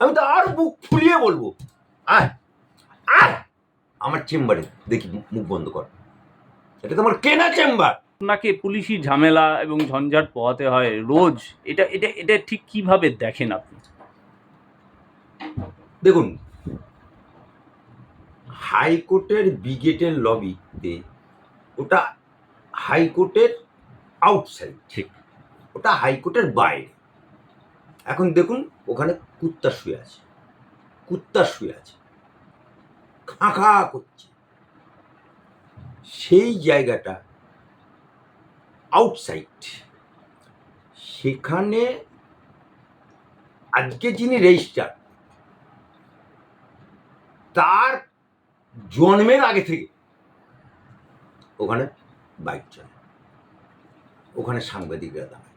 আমি তো আর বুক ফুলিয়ে বলব। আয় আয়। আমার চেম্বারে দেখি মুখ বন্ধ কর। এটা তো আমার কেনা চেম্বার। আপনাকে পুলিশি ঝামেলা এবং ঝঞ্ঝাট পোহাতে হয় রোজ। এটা এটা এটা ঠিক কীভাবে দেখেন আপনি? দেখুন হাইকোর্টের বিগেটের লবিতে ওটা হাইকোর্টের আউটসাইড ঠিক। ওটা হাইকোর্টের বাইরে। এখন দেখুন, ওখানে কুত্তা শুয়ে আছে। কুত্তা শুয়ে আছে। খাঁ খাঁ করছে। সেই জায়গাটা আউটসাইড সেখানে আজকে যিনি রেজিস্টার তার জন্মের আগে থেকে ওখানে বাইক চলে। ওখানে সাংবাদিকরা দাঁড়ায়।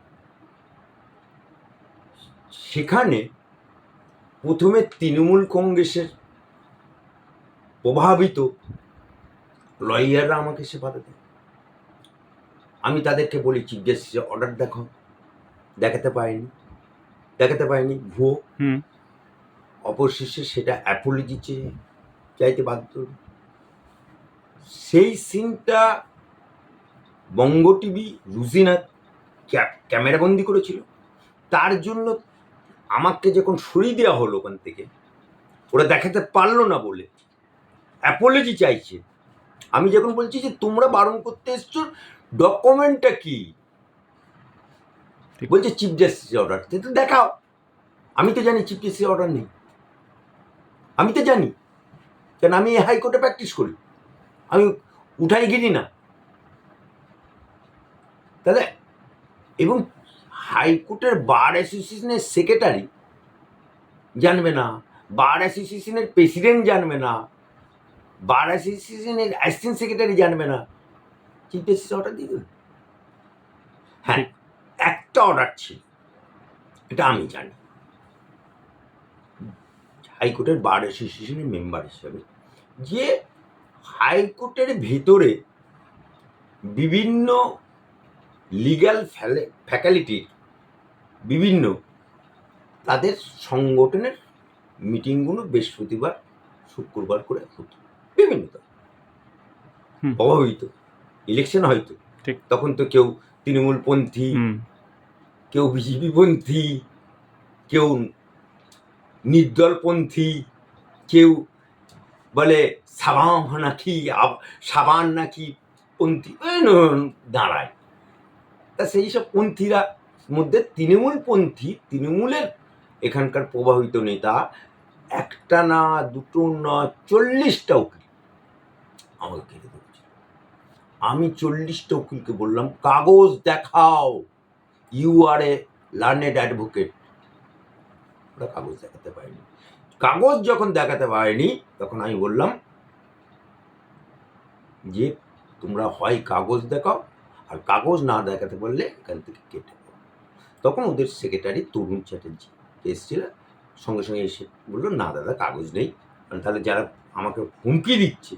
সেখানে প্রথমে তৃণমূল কংগ্রেসের প্রভাবিত লয়াররা আমাকে সে বাধা দেয়। আমি তাদেরকে বলি চিফ জাস্টিসের অর্ডার দেখো। দেখাতে পারিনি দেখাতে পারিনি ভুয়ো। অবশেষে সেটা অ্যাপোলজি চেয়ে চাইতে বাধ্য সেই সিনটা বঙ্গ টিভি রুজিনা ক্যামেরাবন্দি করেছিল। তার জন্য আমাকে যখন সরিয়ে দেওয়া হলো ওখান থেকে ওরা দেখাতে পারল না বলে। অ্যাপোলজি চাইছে। আমি যখন বলছি যে তোমরা বারণ করতে এসছো ডকুমেন্টটা কি? বলছে চিফ জাস্টিসের অর্ডার তো দেখাও। আমি তো জানি চিফ জাস্টিসের অর্ডার নেই। আমি তো জানি। কেন আমি হাইকোর্টে প্র্যাকটিস করি? আমি উঠাই গিরি না। তাহলে এবং হাইকোর্টের বার অ্যাসোসিয়েশনের সেক্রেটারি জানবে না বার অ্যাসোসিয়েশনের প্রেসিডেন্ট জানবে না বার অ্যাসোসিয়েশনের অ্যাসিস্ট্যান্ট সেক্রেটারি জানবে না। চিফ জাস্টিস অর্ডার দিয়ে দেবে হ্যাঁ একটা অর্ডার ছিল এটা আমি জানি। হাইকোর্টের বার অ্যাসোসিয়েশনের মেম্বার হিসাবে যে হাইকোর্টের ভেতরে বিভিন্ন লিগ্যাল ফ্যাকাল্টির বিভিন্ন। তাদের সংগঠনের মিটিংগুলো বৃহস্পতিবার শুক্রবার করে হতো। বিভিন্ন। প্রভাবিত। ইলেকশন হয়তো। ঠিক। তখন তো কেউ তৃণমূলপন্থী কেউ বিজেপিপন্থী কেউ নির্দলপন্থী কেউ বলে সাবান নাকি সাবান নাকি পন্থী দাঁড়ায়। তা সেই সব পন্থীরা মধ্যে তৃণমূলপন্থী, তৃণমূলের এখানকার প্রভাবিত নেতা একটা না, দুটো না, চল্লিশটা উকিল আমাকে ঘিরে ধরেছে আমি চল্লিশটা উকিলকে বললাম, কাগজ দেখাও। You are a learned advocate ওরা কাগজ দেখাতে পারেনি। কাগজ যখন দেখাতে পারেনি, তখন আমি বললাম যে, তোমরা হয় কাগজ দেখাও, আর কাগজ না দেখাতে পারলে এখান থেকে কেটে তখন ওদের সেক্রেটারি তরুণ চ্যাটার্জি এসেছিল সঙ্গে সঙ্গে এসে বলল না দাদা কাগজ নেই। কারণ তাহলে যারা আমাকে হুমকি দিচ্ছে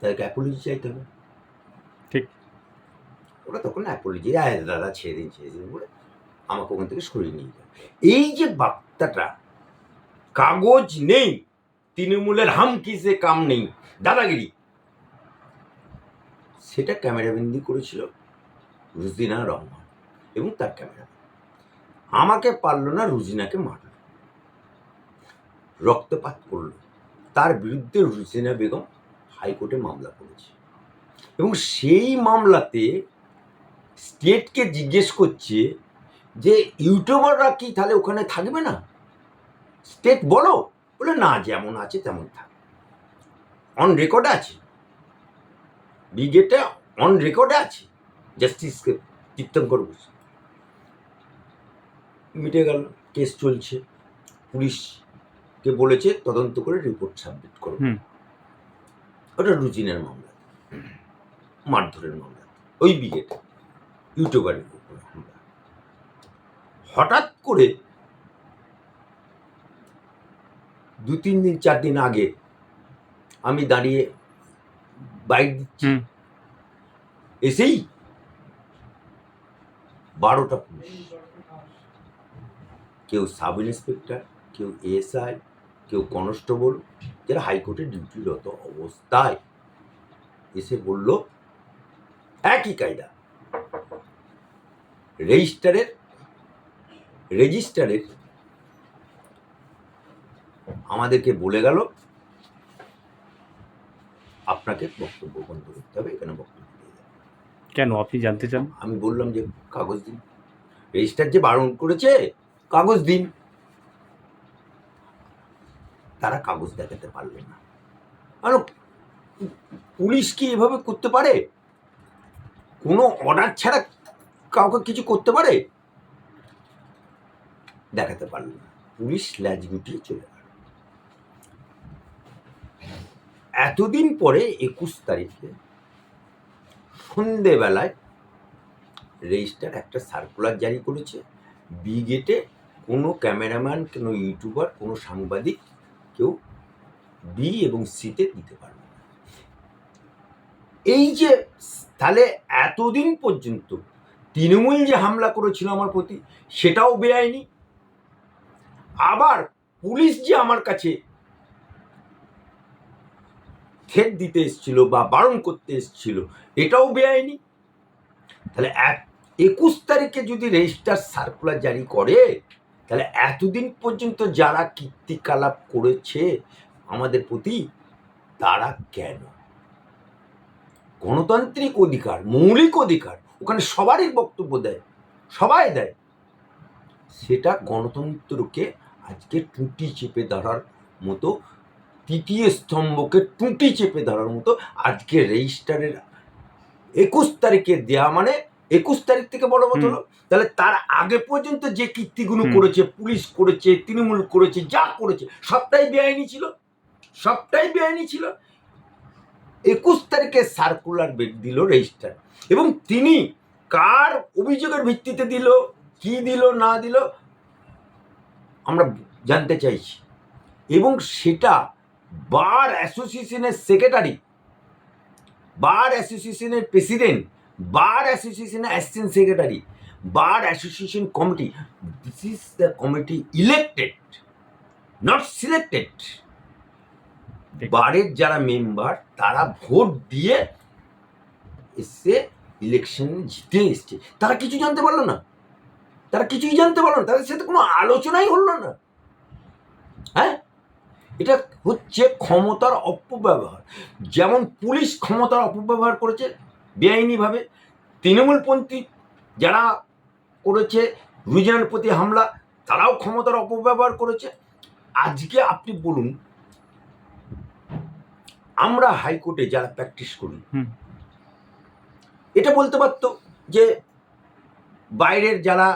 তাদেরকে অ্যাপোলজি চাইতে হবে? ঠিক। ওরা তখন অ্যাপোলজি আয় দাদা ছেড়ে দিন ছেড়ে দিন বলে আমাকে ওখান থেকে সরিয়ে নিয়ে যায় এই যে বার্তাটা কাগজ নেই তৃণমূলের হামকি কিসে কাম নেই। দাদাগিরি। সেটা ক্যামেরাবন্দি করেছিল রুজিনা রহমান এবং তার ক্যামেরা আমাকে পারল না রুজিনাকে মারল রক্তপাত করল। তার বিরুদ্ধে রুজিনা বেগম হাইকোর্টে মামলা করেছে। এবং সেই মামলাতে স্টেটকে জিজ্ঞেস করছে যে, ইউটিউবাররা কি তাহলে ওখানে থাকবে না? স্টেট বলো। বলে, না, যেমন আছে তেমন থাক। অন রেকর্ড আছে। বিগেটে অন রেকর্ডে আছে। জাস্টিসকে তীর্থঙ্কর বসে। মিটে গেল কেস চলছে পুলিশকে বলেছে তদন্ত করে রিপোর্ট সাবমিট করো। ওটা রুজিনের মামলা মারধরের মামলা ওই বিগেটে ইউটিউবারের উপর হামলা। হঠাৎ করে দু তিন দিন চার দিন আগে আমি দাঁড়িয়ে বাইক দিচ্ছি। এসেই বারোটা পুলিশ কেউ সাব ইন্সপেক্টর কেউ এসআই কেউ কনস্টেবল যারা হাইকোর্টে ডিউটিরত অবস্থায় এসে বলল একই কায়দা। রেজিস্টারের রেজিস্টারের আমাদেরকে বলে গেল আপনাকে বক্তব্য বন্ধ করতে হবে এখানে বক্তব্য দিয়ে কেন? আপনি জানতে চান? আমি বললাম যে কাগজ দিন। রেজিস্টার যে বারণ করেছে কাগজ দিন। তারা কাগজ দেখাতে পারল না। আর পুলিশ কি এভাবে করতে পারে? কোনো অর্ডার ছাড়া কাউকে কিছু করতে পারে? দেখাতে পারল না। পুলিশ ল্যাজ গুটিয়ে চলে গেল। এতদিন পরে একুশ তারিখে সন্ধেবেলায় রেজিস্টার একটা সার্কুলার জারি করেছে। বি গেটে কোনো ক্যামেরাম্যান, কোনো ইউটিউবার, কোনো সাংবাদিক কেউ বি এবং সিতে দিতে পারবে না। এই যে, তাহলে এতদিন পর্যন্ত তৃণমূল যে হামলা করেছিল আমার প্রতি, সেটাও বেআইনি। আবার পুলিশ যে আমার কাছে থ্রেট দিতে এসেছিল বা বারণ করতে এসেছিল, এটাও বেআইনি। তাহলে এক একুশ তারিখে যদি রেজিস্টার সার্কুলার জারি করে তাহলে এতদিন পর্যন্ত যারা কীর্তিকলাপ করেছে আমাদের প্রতি, তারা কেন? গণতান্ত্রিক অধিকার, মৌলিক অধিকার ওখানে সবারই বক্তব্য দেয়, সবাই দেয়। সেটা গণতন্ত্রকে আজকে টুটি চেপে ধরার মতো, তৃতীয় স্তম্ভকে টুটি চেপে ধরার মতো আজকে রেজিস্টারের একুশ তারিখে দেয়া মানে একুশ তারিখ থেকে বড় কথা হলো তাহলে তার আগে পর্যন্ত যে কীর্তিগুলো করেছে পুলিশ করেছে তৃণমূল করেছে যা করেছে সবটাই বেআইনি ছিল সবটাই বেআইনি ছিল। একুশ তারিখে সার্কুলার বেড দিল রেজিস্টার এবং তিনি কার অভিযোগের ভিত্তিতে দিল কি দিল না দিল আমরা জানতে চাইছি। এবং সেটা বার অ্যাসোসিয়েশনের সেক্রেটারি বার অ্যাসোসিয়েশনের প্রেসিডেন্ট বার অ্যাসোসিয়েশনের assistant secretary bar association committee this is the committee elected not selected বারের যারা মেম্বার তারা ভোট দিয়ে এসে ইলেকশন জিতে এসছে। তারা কিছু জানতে পারল না। তারা কিছুই জানতে পারল না। তাদের সাথে কোনো আলোচনাই হলো না। হ্যাঁ? এটা হচ্ছে ক্ষমতার অপব্যবহার। যেমন পুলিশ ক্ষমতার অপব্যবহার করেছে বেআইনিভাবে তৃণমূলপন্থী যারা করেছে রুজিনার প্রতি হামলা তারাও ক্ষমতার অপব্যবহার করেছে আজকে আপনি বলুন আমরা হাইকোর্টে যারা প্র্যাকটিস করি। এটা বলতে পারতো যে বাইরের যারা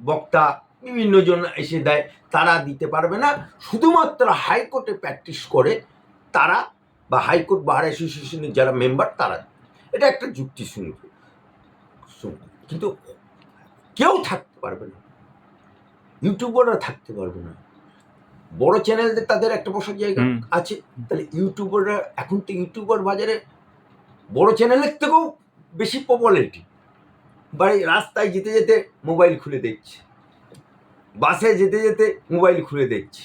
বক্তা বিভিন্ন জন এসে দেয় তারা দিতে পারবে না শুধুমাত্র হাইকোর্টে প্র্যাকটিস করে তারা বা হাইকোর্ট বার অ্যাসোসিয়েশনের যারা মেম্বার তারা এটা একটা যুক্তি শুনবে। কিন্তু কেউ থাকতে পারবে না। ইউটিউবাররা থাকতে পারবে না। বড় চ্যানেলদের তাদের একটা বসার জায়গা আছে। তাহলে ইউটিউবাররা এখন তো ইউটিউবার বাজারে বড় চ্যানেলের থেকেও বেশি পপুলারিটি বাড়ি রাস্তায় যেতে যেতে মোবাইল খুলে দেখছে। বাসে যেতে যেতে মোবাইল খুলে দেখছে।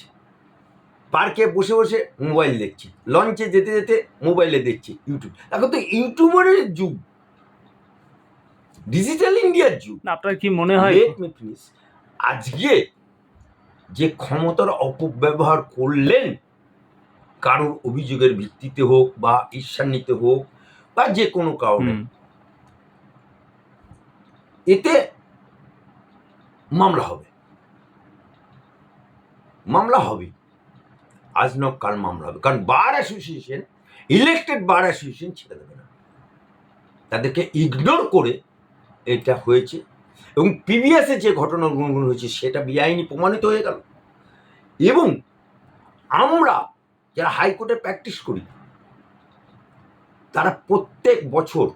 পার্কে বসে বসে মোবাইল দেখছি। লঞ্চে যেতে যেতে মোবাইলে দেখছি ইউটিউব। এখন তো ইউটিউবারের যুগ। ডিজিটাল ইন্ডিয়ার যুগ। আপনার কি মনে হয়. আজকে যে ক্ষমতার অপব্যবহার করলেন কারোর অভিযোগের ভিত্তিতে হোক বা ঈর্ষান্বিত হোক বা যে কোনো কারণে এতে মামলা হবে। মামলা হবে। আজ ন কাল মামলা হবে। কারণ bar association elected bar association ছেড়ে দেবে না। তাদেরকে ইগনোর করে এটা হয়েছে এবং পিবিএসে যে ঘটনা গুণগুণ হয়েছে সেটা বেআইনি প্রমাণিত হয়ে গেল। এবং আমরা যারা হাইকোর্টে প্র্যাকটিস করি তারা প্রত্যেক বছর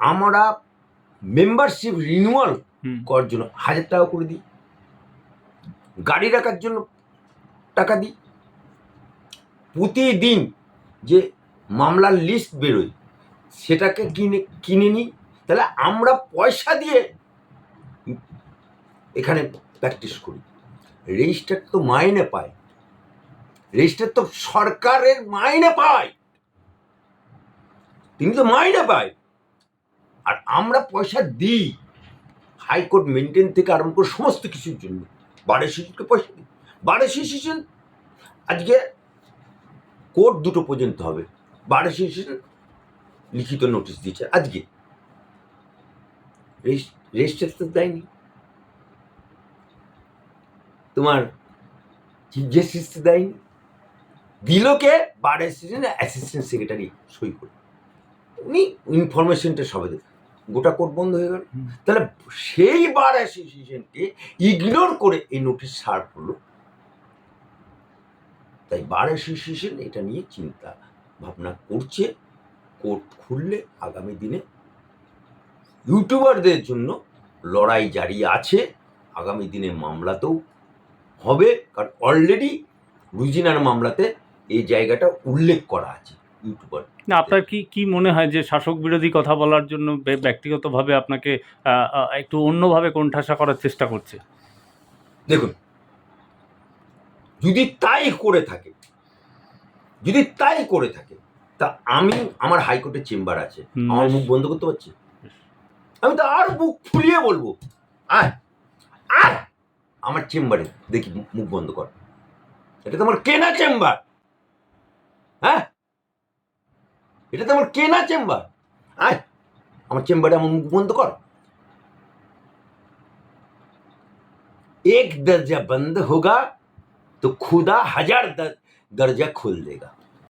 আমরা মেম্বারশিপ রিনিউয়াল করার জন্য হাজার টাকা করে দিই। গাড়ি রাখার জন্য টাকা দিই। প্রতিদিন যে মামলার লিস্ট বেরোয়, সেটাকে কিনে কিনে নিই। তাহলে আমরা পয়সা দিয়ে এখানে প্র্যাকটিস করি। রেজিস্টার তো মাইনে পায়। রেজিস্টার তো সরকারের মাইনে পায়। তিনি তো মাইনে পায়। আর আমরা পয়সা দিই। হাইকোর্ট মেনটেন থেকে আরম্ভ করে সমস্ত কিছুর জন্য। বারে শিশুকে পয়সা দিই। বারে শিশু আজকে কোর্ট দুটো পর্যন্ত হবে। বারে শিশু লিখিত নোটিশ দিয়েছে আজকে। রেজিস্টার তো দেয়নি। তোমার চিফ জাস্টিস দেয়নি। দিল কে? বার অ্যাসিস্ট্যান্ট অ্যাসিস্ট্যান্ট সেক্রেটারি সই করে। উনি ইনফরমেশনটা সবাই দেবে গোটা কোর্ট বন্ধ হয়ে গেল। তাহলে সেই বার অ্যাসোসিয়েশনকে ইগনোর করে এই নোটিশ সার হলো তাই বার অ্যাসোসিয়েশন এটা নিয়ে চিন্তা ভাবনা করছে কোর্ট খুললে আগামী দিনে ইউটিউবারদের জন্য লড়াই জারি আছে আগামী দিনে মামলাতেও হবে কারণ অলরেডি রুজিনার মামলাতে এই জায়গাটা উল্লেখ করা আছে ইউটিউবার। না আপনার কি কি মনে হয় যে শাসক বিরোধী কথা বলার জন্য ব্যক্তিগতভাবে আপনাকে একটু অন্যভাবে কোণঠাসা করার চেষ্টা করছে? দেখুন যদি তাই করে থাকে যদি তাই করে থাকে তা আমি আমার হাইকোর্টের চেম্বার আছে হুম, আমার বেশ। মুখ বন্ধ করতে পারছি আমি তো আর মুখ ফুলিয়ে বলবো আয় আয় আমার চেম্বারে দেখি মু- মুখ বন্ধ কর এটা তো আমার কেনা চেম্বার হ্যাঁ এটা তো আমার কেনা চেম্বার আয় আমার চেম্বারে আমার মুখ বন্ধ কর एक दर्जा बंद होगा तो खुदा हज़ार दर, दर्जा खोल देगा।